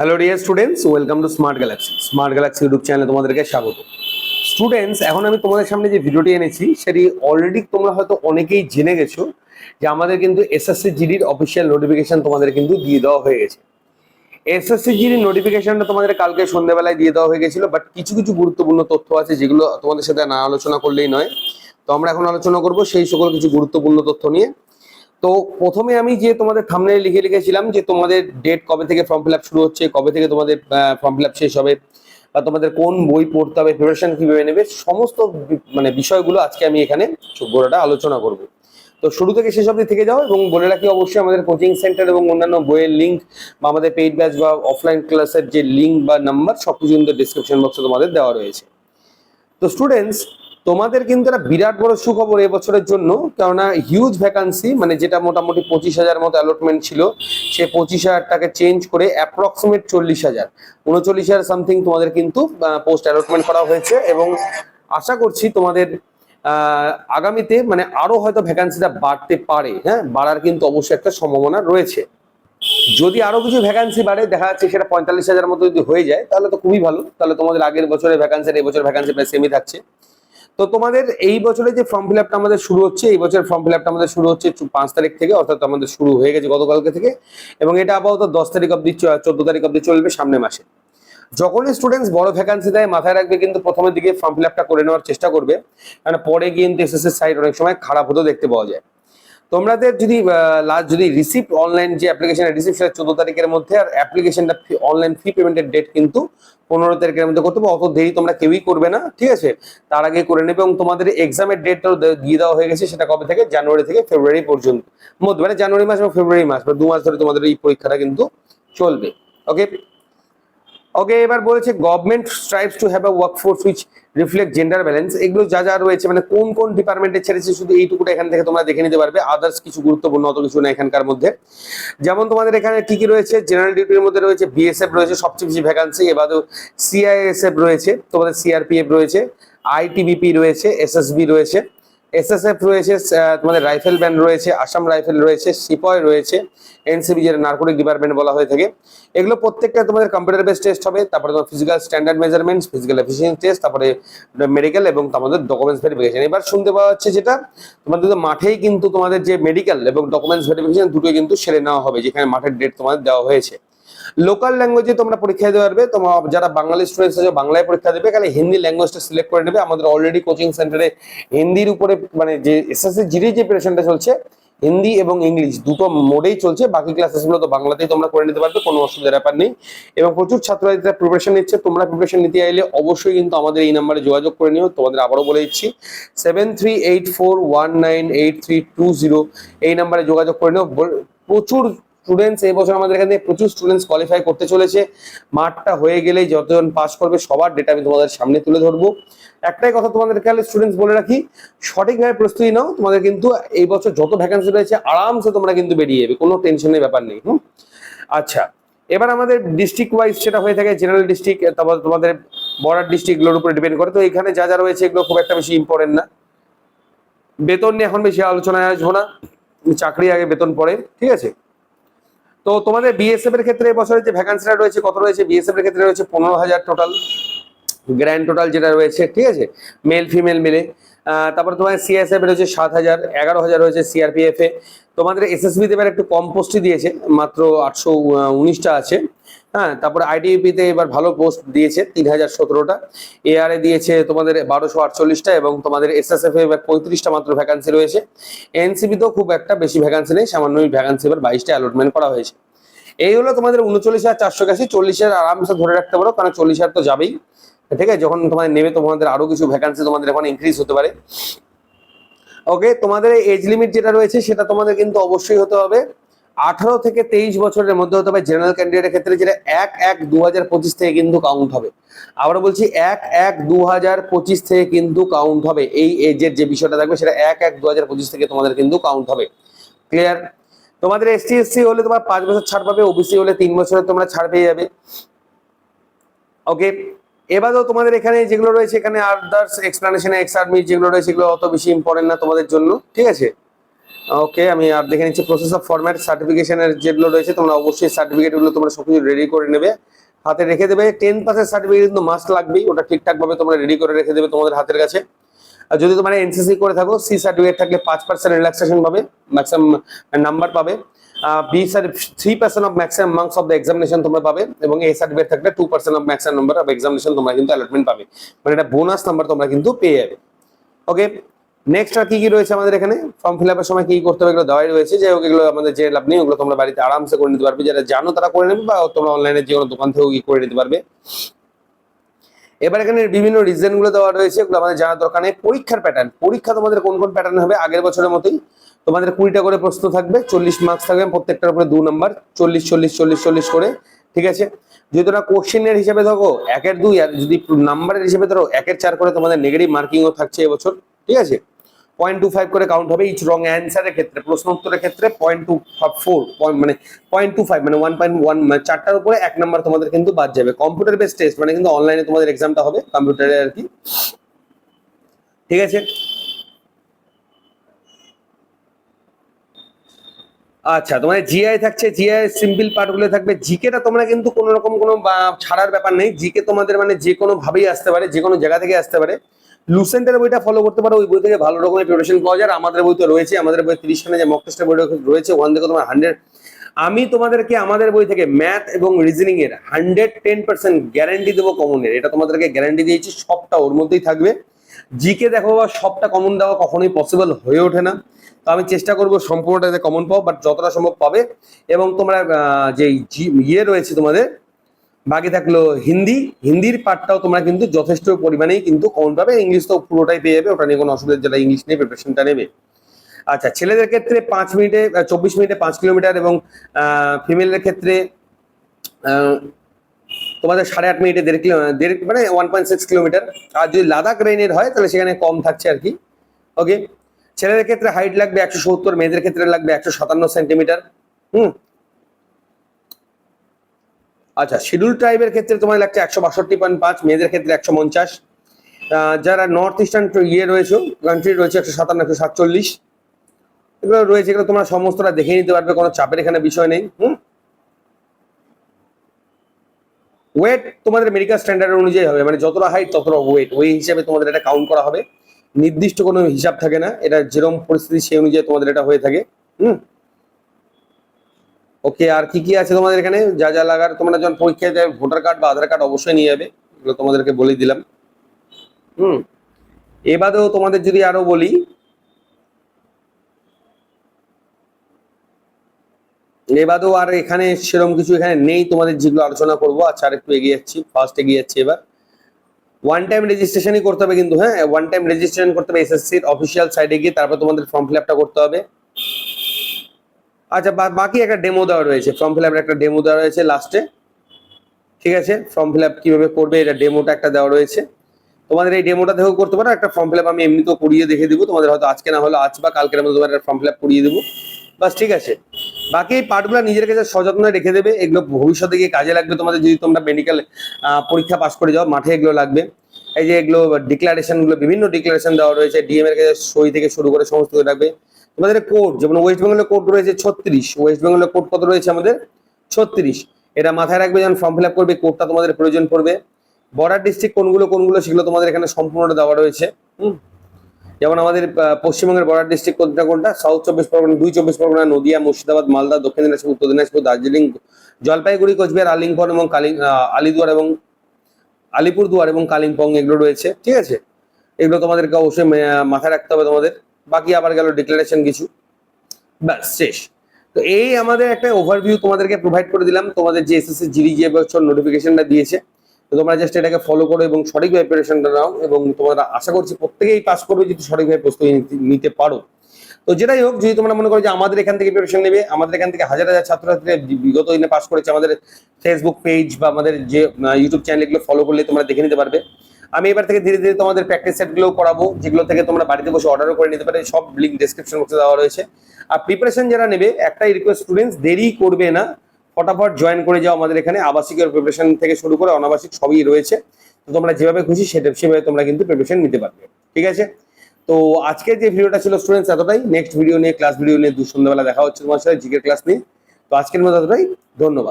Hello dear students welcome to smart galaxy smart galaxy YouTube চ্যানেলে তোমাদেরকে স্বাগত। Students এখন আমি তোমাদের সামনে যে ভিডিওটি এনেছি, সেটি অলরেডি তোমরা হয়তো অনেকেই জেনে গেছো যে আমাদের কিন্তু এসএসসি জিডির অফিসিয়াল নোটিফিকেশন তোমাদের কিন্তু দিয়ে দেওয়া হয়ে গেছে। এসএসসি জিডির নোটিফিকেশনটা তোমাদের কালকে সন্ধ্যেবেলায় দিয়ে দেওয়া হয়ে গেছিল বাট কিছু কিছু গুরুত্বপূর্ণ তথ্য আছে যেগুলো তোমাদের সাথে না আলোচনা করলেই নয়। তো আমরা এখন আলোচনা করব সেই সকল কিছু গুরুত্বপূর্ণ তথ্য নিয়ে। তো প্রথমে আমি যে তোমাদের থামনে লিখে লিখেছিলাম যে তোমাদের ডেট কবে থেকে ফর্ম ফিল শুরু হচ্ছে, কবে থেকে তোমাদের ফর্ম ফিল শেষ হবে, বা তোমাদের কোন বই পড়তে হবে প্রিপারেশন কীভাবে নেবে, সমস্ত মানে বিষয়গুলো আজকে আমি এখানে গোড়াটা আলোচনা করব। তো শুরু থেকে শেষ অবধি থেকে যাও এবং বলে রাখি অবশ্যই আমাদের কোচিং সেন্টার এবং অন্যান্য বইয়ের লিঙ্ক বা আমাদের পেইড ব্যাচ বা অফলাইন ক্লাসের যে লিঙ্ক বা নাম্বার সব কিছু কিন্তু ডিসক্রিপশন বক্সে তোমাদের দেওয়া রয়েছে। তো স্টুডেন্টস তোমাদের কিন্তু একটা বিরাট বড় সুখবর এবছরের জন্য, কেননা হিউজ ভ্যাকান্সি মানে যেটা মোটামুটি পঁচিশ হাজার মতো অ্যালটমেন্ট ছিল, সে পঁচিশ হাজারটাকে চেঞ্জ করে অ্যাপ্রক্সিমেট চল্লিশ হাজার। উনচল্লিশ হাজার সামথিং তোমাদের কিন্তু পোস্ট অ্যালটমেন্ট করা হয়েছে এবং আশা করছি তোমাদের আগামীতে মানে আরও হয়তো ভ্যাকান্সিটা বাড়তে পারে হ্যাঁ? বাড়ার কিন্তু অবশ্যই একটা সম্ভাবনা রয়েছে। যদি আরও কিছু ভ্যাকান্সি বাড়ে, দেখা যাচ্ছে সেটা পঁয়তাল্লিশ হাজার মতো যদি হয়ে যায়, তাহলে তো খুবই ভালো। তাহলে তোমাদের আগের বছরের ভ্যাকান্সি এবছর বছর ভ্যাকান্সি প্রায় সেমই থাকছে। তো তোমাদের এই বছরে যে ফর্ম ফিল আপটা আমাদের শুরু হচ্ছে, এই বছর ফর্ম ফিল আপটা আমাদের শুরু হচ্ছে পাঁচ তারিখ থেকে, অর্থাৎ আমাদের শুরু হয়ে গেছে গতকালকে থেকে, এবং এটা আপাতত দশ তারিখ অব্দি চোদ্দ তারিখ অব্দি চলবে সামনে মাসে। যখনই স্টুডেন্টস বড় ভ্যাকান্সি দেয়, মাথায় রাখবে কিন্তু প্রথমের দিকে ফর্ম ফিল আপটা করে নেওয়ার চেষ্টা করবে, কারণ পরে কিন্তু এসএসসি সাইট অনেক সময় খারাপ হতেও দেখতে পাওয়া যায়। তোমাদের যদি লাস্ট যদি রিসিপ্ট অনলাইন যে অ্যাপ্লিকেশন রিসিপ্ট সেটা চোদ্দ তারিখের মধ্যে আর অ্যাপ্লিকেশনটা অনলাইন ফি পেমেন্টের ডেট কিন্তু পনেরো তারিখের মধ্যে করতে হবে, অত দেরি তোমরা কেউই করবে না, ঠিক আছে? তার আগে করে নেবে এবং তোমাদের এক্সামের ডেটটাও দিয়ে দেওয়া হয়ে গেছে, সেটা কবে থেকে? জানুয়ারি থেকে ফেব্রুয়ারি পর্যন্ত। মধ্যে মানে জানুয়ারি মাস এবং ফেব্রুয়ারি মাস বা দু মাস ধরে তোমাদের এই পরীক্ষাটা কিন্তু চলবে ওকে ওকে এবার বলেছে government strives to have a work force which reflect gender balance এগুলো যা যা রয়েছে মানে কোন কোন ডিপার্টমেন্টে ছেড়েছে, শুধু এইটুকুটা এখান থেকে তোমরা দেখে নিতে পারবে। আদার্স কিছু গুরুত্বপূর্ণ অত কিছু না এখানকার মধ্যে। যেমন তোমাদের এখানে কি কি রয়েছে? জেনারেল ডিউটির মধ্যে রয়েছে বিএসএফ রয়েছে, সবচেয়ে বেশি ভ্যাকান্সি এবারেও সিআইএসএফ রয়েছে, তোমাদের সিআরপিএফ রয়েছে আইটিবিপি রয়েছে এসএসবি রয়েছে। এসএসএফ রয়েছে তোমাদের রাইফেল ব্যান্ড রয়েছে, আসাম রাইফেল রয়েছে, সিপয় রয়েছে, এনসিবি যেটা নার্কোটিক ডিপার্টমেন্ট বলা হয়ে থাকে। এগুলো প্রত্যেকটা তোমাদের কম্পিউটার বেস টেস্ট হবে, তারপরে তোমার physical standard measurements physical efficiency test তারপরে মেডিকেল এবং তোমাদের ডকুমেন্টস ভেরিফিকেশন এবার শুনতে পাওয়া যাচ্ছে যেটা, তোমাদের মাঠেই কিন্তু তোমাদের যে মেডিকেল এবং ডকুমেন্টস ভেরিফিকেশন দুটোই কিন্তু সেরে নেওয়া হবে, যেখানে মাঠের ডেট তোমাদের দেওয়া হয়েছে। লোকাল ল্যাঙ্গুয়েজে তোমরা পরীক্ষা দিতে পারবে। তোমার যারা বাঙালি স্টুডেন্টস আছে, বাংলায় পরীক্ষা দেবে এখানে হিন্দি ল্যাঙ্গুয়েজটা সিলেক্ট করে নেবে। আমাদের অলরেডি কোচিং সেন্টারে হিন্দির উপরে মানে যে এসএসসি জিডি যে প্রিপারেশনটা চলছে, হিন্দি এবং ইংলিশ দুটো মোডেই চলছে। বাকি ক্লাসেসগুলো তো বাংলাতেই তোমরা করে নিতে পারবে, কোনো অসুবিধার ব্যাপার নেই। এবং প্রচুর ছাত্রছাত্রীরা প্রিপারেশন নিচ্ছে। তোমরা প্রিপারেশন নিতে চাইলে অবশ্যই কিন্তু আমাদের এই নাম্বারে যোগাযোগ করে নিও। তোমাদের আবারও বলে দিচ্ছি seven three eight four one nine eight three two zero এই নাম্বারে যোগাযোগ করে নিও। প্রচুর স্টুডেন্টস এই বছর আমাদের এখানে প্রচুর স্টুডেন্টস কোয়ালিফাই করতে চলেছে। মাঠটা হয়ে গেলেই যতজন পাস করবে, সবার ডেটা আমি তোমাদের সামনে তুলে ধরবো। একটাই কথা তোমাদের খেয়ালে স্টুডেন্টস বলে রাখি, সঠিকভাবে প্রস্তুতি নাও। তোমাদের কিন্তু এই বছর যত ভ্যাকান্সি রয়েছে, আরামসে তোমরা কিন্তু বেরিয়ে যাবে, কোনো টেনশনের ব্যাপার নেই। হুম? আচ্ছা এবার আমাদের ডিস্ট্রিক্ট ওয়াইজ সেটা হয়ে থাকে জেনারেল ডিস্ট্রিক্ট তারপর তোমাদের বর্ডার ডিস্ট্রিক্টগুলোর উপরে ডিপেন্ড করে। তো এখানে যা যা রয়েছে এগুলো খুব একটা বেশি ইম্পর্টেন্ট না। বেতন নিয়ে এখন বেশি আলোচনায় আসব না। চাকরি আগে বেতন পড়ে, ঠিক আছে? তো তোমাদের বিএসএফ এর ক্ষেত্রে এবছরের যে ভ্যাকান্সিটা রয়েছে, কত রয়েছে? বিএসএফ এর ক্ষেত্রে রয়েছে পনেরো হাজার টোটাল গ্র্যান্ড টোটাল যেটা রয়েছে, ঠিক আছে? মেল ফিমেল মিলে। তারপর তোমার সিএসএফ রয়েছে সাত হাজার, এগারো হাজার রয়েছে সিআরপিএফ এ। তোমাদের এসএসবি তে এবার একটু কম পোস্টই দিয়েছে, মাত্র আটশো উনিশটা আছে। হ্যাঁ তারপরে আইডিপি তে এবার ভালো পোস্ট দিয়েছে তিন হাজার সতেরোটা এআর এ দিয়েছে তোমাদের বারোশো আটচল্লিশটা এবং তোমাদের এসএসএফ এ এবার পঁয়ত্রিশটা মাত্র ভ্যাকান্সি রয়েছে। এনসিবি তেও খুব একটা বেশি ভ্যাকান্সি নেই, সামান্যই ভ্যাকান্সি এবার বাইশটা অ্যালটমেন্ট করা হয়েছে। এই হলো তোমাদের উনচল্লিশ হাজার চারশো একাশি চল্লিশ হাজার আরামসে ধরে রাখতে পারো, কারণ চল্লিশ হাজার তো যাবেই। ঠিক আছে, যখন তোমাদের নেবে তোমাদের আরও কিছু ভ্যাকান্সি তোমাদের এখন ইনক্রিজ হতে পারে। ওকে তোমাদের এজ লিমিট যেটা রয়েছে সেটা তোমাদের কিন্তু অবশ্যই হতে হবে। আঠারো থেকে তেইশ বছরের মধ্যে হতে হবে জেনারেল ক্যান্ডিডেটের ক্ষেত্রে যেটা এক এক দু হাজার পঁচিশ থেকে কিন্তু কাউন্ট হবে। আবার বলছি এক এক দু হাজার পঁচিশ থেকে কিন্তু কাউন্ট হবে। এই এজের যে বিষয়টা থাকবে সেটা এক এক দু হাজার পঁচিশ থেকে তোমাদের কিন্তু কাউন্ট হবে। ক্লিয়ার তোমাদের এসটি এসসি হলে তোমার পাঁচ বছর ছাড় পাবে ওবিসি হলে তিন বছরে তোমরা ছাড় পেয়ে যাবে। ওকে এবারেও তোমাদের এখানে যেগুলো রয়েছে, এখানে আদার্স এক্সপ্লানেশন এক্স আর্মি যেগুলো রয়েছে সেগুলো অত বেশি ইম্পর্টেন্ট না তোমাদের জন্য। ঠিক আছে? ওকে আমি আর দেখে নিচ্ছি প্রসেস অফ ফরম্যাট সার্টিফিকেশনের যেগুলো রয়েছে, তোমরা অবশ্যই সার্টিফিকেটগুলো তোমরা সবকিছু রেডি করে নেবে। হাতে রেখে দেবে টেন পাসের সার্টিফিকেট কিন্তু মাস্ট লাগবেই, ওটা ঠিকঠাক ভাবে তোমরা রেডি করে রেখে দেবে তোমাদের হাতের কাছে। আর যদি তোমরা এনসিসি করে থাকো সি সার্টিফিকেট থাকলে পাঁচ পার্সেন্ট রিল্যাক্সেশন পাবে ম্যাক্সিমাম নাম্বার পাবে। B three percent of maximum marks of the examination তোমরা পাবে, এবং এ সার্টিফিকেট থাকলে two percent of maximum number of examination তোমরা কিন্তু অ্যালটমেন্ট পাবে। মানে এটা বোনাস নাম্বার তোমরা কিন্তু পেয়ে যাবে। ওকে নেক্সট আর কি কি রয়েছে আমাদের এখানে? ফর্ম ফিল আপের সময় কি করতে হবে, এগুলো দেওয়াই রয়েছে। যে হোক, এগুলো আমাদের যে লাভ নেই, ওগুলো তোমরা বাড়িতে আরামসে করে নিতে পারবে। যারা জানো তারা করে নেবে, বা তোমরা অনলাইনে যে কোনো দোকান থেকেও কি করে নিতে পারবে। এবার এখানে বিভিন্ন রিজনগুলো দেওয়া রয়েছে, এগুলো আমাদের জানার দরকার নেই। পরীক্ষার প্যাটার্ন পরীক্ষা তোমাদের কোন কোন প্যাটার্ন হবে? আগের বছরের মতোই। তোমাদের কুড়িটা করে প্রশ্ন থাকবে, চল্লিশ মার্কস থাকবে, প্রত্যেকটার উপরে দু নম্বর চল্লিশ চল্লিশ চল্লিশ চল্লিশ করে, ঠিক আছে? যদি তোমরা কোশ্চেনের হিসাবে ধরো, একের দুই, আর যদি নাম্বারের হিসেবে ধরো, একের চার করে তোমাদের নেগেটিভ মার্কিংও থাকছে এবছর, ঠিক আছে? পয়েন্ট টু ফাইভ করে কাউন্ট হবে ইচ রং অ্যান্সারের ক্ষেত্রে, প্রশ্ন উত্তরের ক্ষেত্রে পয়েন্ট টু ফোর মানে পয়েন্ট টু ফাইভ মানে ওয়ান পয়েন্ট ওয়ান চারটার উপরে এক নাম্বার তোমাদের কিন্তু বাদ যাবে। কম্পিউটার বেস টেস্ট মানে কিন্তু অনলাইনে তোমাদের এক্সামটা হবে কম্পিউটারে আর কি। ঠিক আছে? আচ্ছা তোমার জিআই থাকছে জিআই সিম্পল পার্টগুলো থাকবে। জিকেটা তোমরা কিন্তু কোনো রকম কোনো ছাড়ার ব্যাপার নেই। জিকে তোমাদের মানে যে কোনো ভাবেই আসতে পারে, যে কোনো জায়গা থেকে আসতে পারে। লুসেন্টের বইটা ফলো করতে পারো। ওই বই থেকে ভালো রকমের প্রিপারেশন পাওয়া যায়। আমাদের বই তো রয়েছে, আমাদের বই তিরিশ খানে যে মক টেস্টের বই রয়েছে ওখান থেকে তোমার হান্ড্রেড আমি তোমাদেরকে আমাদের বই থেকে ম্যাথ এবং রিজনিং এর হান্ড্রেড টেন পার্সেন্ট গ্যারান্টি দেবো কমনের এটা তোমাদেরকে গ্যারান্টি দিয়েছি, সবটা ওর মধ্যেই থাকবে। জিকে দেখো বা সবটা কমন দেওয়া কখনোই পসিবল হয়ে ওঠে না। তো আমি চেষ্টা করব সম্পূর্ণটাতে কমন পাও বাট যতটা সম্ভব পাবে। এবং তোমরা যে ইয়ে রয়েছে তোমাদের বাকি থাকল হিন্দি। হিন্দির পার্টটাও তোমরা কিন্তু যথেষ্ট পরিমাণেই কিন্তু কমন পাবে। ইংলিশ তো পুরোটাই পেয়ে যাবে। ওটা নিয়ে কোনো অসুবিধা যেটা ইংলিশ নিয়ে প্রিপারেশনটা নেবে। আচ্ছা ছেলেদের ক্ষেত্রে পাঁচ মিনিটে চব্বিশ মিনিটে পাঁচ কিলোমিটার এবং ফিমেলের ক্ষেত্রে তোমাদের সাড়ে আট মিনিটে দেড় কিলো দেড় মানে ওয়ান পয়েন্ট সিক্স কিলোমিটার। আর যদি লাদাখ রেঞ্জের হয়, তাহলে সেখানে কম থাকছে আর কি। ওকে ছেলেদের ক্ষেত্রে হাইট লাগবে একশো সত্তর, মেয়েদের ক্ষেত্রে লাগবে একশো সাতান্ন সেন্টিমিটার হুম? আচ্ছা শিডিউল ট্রাইবের ক্ষেত্রে তোমার লাগছে একশো বাষট্টি পয়েন্ট পাঁচ, মেয়েদের ক্ষেত্রে একশো পঞ্চাশ। যারা নর্থ ইস্টার্ন ইয়ে রয়েছে কান্ট্রি রয়েছে একশো সাতান্ন, একশো সাতচল্লিশ। এগুলো রয়েছে, এগুলো তোমরা সমস্তটা দেখে নিতে পারবে, কোনো চাপের এখানে বিষয় নেই, হুম? ওয়েট তোমাদের মেডিকেল স্ট্যান্ডার্ড অনুযায়ী হবে মানে যতটা হাইট ততটা ওয়েট ওই হিসাবে তোমাদের এটা কাউন্ট করা হবে। নির্দিষ্ট কোনো হিসাব থাকে না, এটা যেরকম পরিস্থিতি সেই অনুযায়ী তোমাদের এটা হয়ে থাকে, হুম? ওকে, আর কি কি আছে তোমাদের এখানে? যা যা লাগার, তোমরা যখন পরীক্ষায় দেবে ভোটার কার্ড বা আধার কার্ড অবশ্যই নিয়ে যাবে। এগুলো তোমাদেরকে বলে দিলাম। হুম। এবারেও তোমাদের যদি আরও বলি, এবারেও আর এখানে সেরকম কিছু এখানে নেই। তোমাদের যেগুলো আলোচনা করব আচ্ছা আর একটু এগিয়ে যাচ্ছি ফার্স্ট এগিয়ে যাচ্ছি এবার। ওয়ান টাইম রেজিস্ট্রেশনই করতে হবে কিন্তু হ্যাঁ ওয়ান টাইম রেজিস্ট্রেশন করতে হবে এসএসসির অফিসিয়াল সাইটে গিয়ে, তারপর তোমাদের ফর্ম ফিল করতে হবে। আচ্ছা বাকি একটা ডেমো দেওয়া রয়েছে। ফর্ম ফিল আপের একটা ডেমো দেওয়া রয়েছে লাস্টে ঠিক আছে? ফর্ম ফিল আপ কীভাবে করবে, এটা ডেমোটা একটা দেওয়া রয়েছে। তোমাদের এই ডেমোটা দেখেও করতে পারো। একটা ফর্ম ফিল আপ আমি এমনিতেও করিয়ে দেখে দিব। তোমাদের হয়তো আজকে না হলে আজ বা কালকের মধ্যে তোমার একটা ফর্ম ফিল আপ করিয়ে দেবো। বাস, ঠিক আছে? বাকি এই পার্টগুলো নিজের কাছে সযত্নে রেখে দেবে। এগুলো ভবিষ্যতে গিয়ে কাজে লাগবে তোমাদের। যদি তোমরা মেডিকেল পরীক্ষা পাস করে যাও, মাঠে এগুলো লাগবে। এই যে এগুলো ডিক্লারেশনগুলো বিভিন্ন ডিক্লারেশন দেওয়া রয়েছে। ডিএম এর কাছে সই থেকে শুরু করে সমস্ত কিছু রাখবে তোমাদের কোড যেমন ওয়েস্ট বেঙ্গলের কোড রয়েছে ছত্রিশ ওয়েস্ট বেঙ্গলের কোড কত রয়েছে আমাদের? ছত্রিশ। এটা মাথায় রাখবে, যখন ফর্ম ফিল আপ করবে কোডটা তোমাদের প্রয়োজন পড়বে। বর্ডার ডিস্ট্রিক্ট কোনগুলো কোনগুলো, সেগুলো তোমাদের এখানে সম্পূর্ণটা দেওয়া রয়েছে। হুম? যেমন আমাদের পশ্চিমবঙ্গের বর্ডার ডিস্ট্রিক্ট কোনটা কোনটা? সাউথ চব্বিশ পরগনা, দুই চব্বিশ পরগনা, নদিয়া, মুর্শিদাবাদ, মালদা, দক্ষিণ দিনাজপুর, উত্তর দিনাজপুর, দার্জিলিং, জলপাইগুড়ি, কোচবিহার, আলিঙ্গন এবং কালিং আলিদুয়ার এবং আলিপুরদুয়ার এবং কালিম্পং এগুলো রয়েছে। ঠিক আছে? এগুলো তোমাদেরকে অবশ্যই মাথায় রাখতে হবে তোমাদের। বাকি আবার গেল ডিক্লারেশন কিছু। ব্যাস, শেষ। তো এই আমাদের একটা ওভারভিউ তোমাদেরকে প্রোভাইড করে দিলাম। তোমাদের যে এসএসসি জিডি যে বছর নোটিফিকেশনটা দিয়েছে, তো তোমরা জাস্ট এটাকে ফলো করো এবং সঠিকভাবে প্রিপারেশনটা নাও এবং তোমরা আশা করছি প্রত্যেকেই পাস করবে যদি সঠিকভাবে প্রস্তুতি নিতে- পারো। তো যেটাই হোক, যদি তোমরা মনে করো যে আমাদের এখান থেকে প্রিপারেশন নেবে, আমাদের এখান থেকে হাজার হাজার ছাত্রছাত্রীরা বি- বিগত দিনে পাস করেছে আমাদের ফেসবুক পেজ বা আমাদের যে ইউটিউব চ্যানেলগুলো ফলো করলে তোমরা দেখে নিতে পারবে। আমি এবার থেকে ধীরে ধীরে তোমাদের প্র্যাকটিস সেটগুলো করাবো, যেগুলো থেকে তোমরা বাড়িতে বসে অর্ডারও করে নিতে পারে। সব লিঙ্ক ডেসক্রিপশন বক্সে দেওয়া রয়েছে। আর প্রিপারেশন যারা নেবে, একটাই রিকোয়েস্ট স্টুডেন্টস দেরি করবে না। ফটাফট জয়েন করে যাও আমাদের এখানে। আবাসিকের প্রিপারেশন থেকে শুরু করে অনাবাসিক সবই রয়েছে। তো তোমরা যেভাবে খুশি সেটা সেভাবে তোমরা কিন্তু প্রিপারেশন নিতে পারবে। ঠিক আছে? তো আজকের যে ভিডিওটা ছিল স্টুডেন্টস এতটাই। নেক্সট ভিডিও নিয়ে ক্লাস ভিডিও নিয়ে দু সন্ধ্যাবেলা দেখা হচ্ছে তোমার সাথে, জিকের ক্লাস নিয়ে। তো আজকের মতো এতটাই। ধন্যবাদ।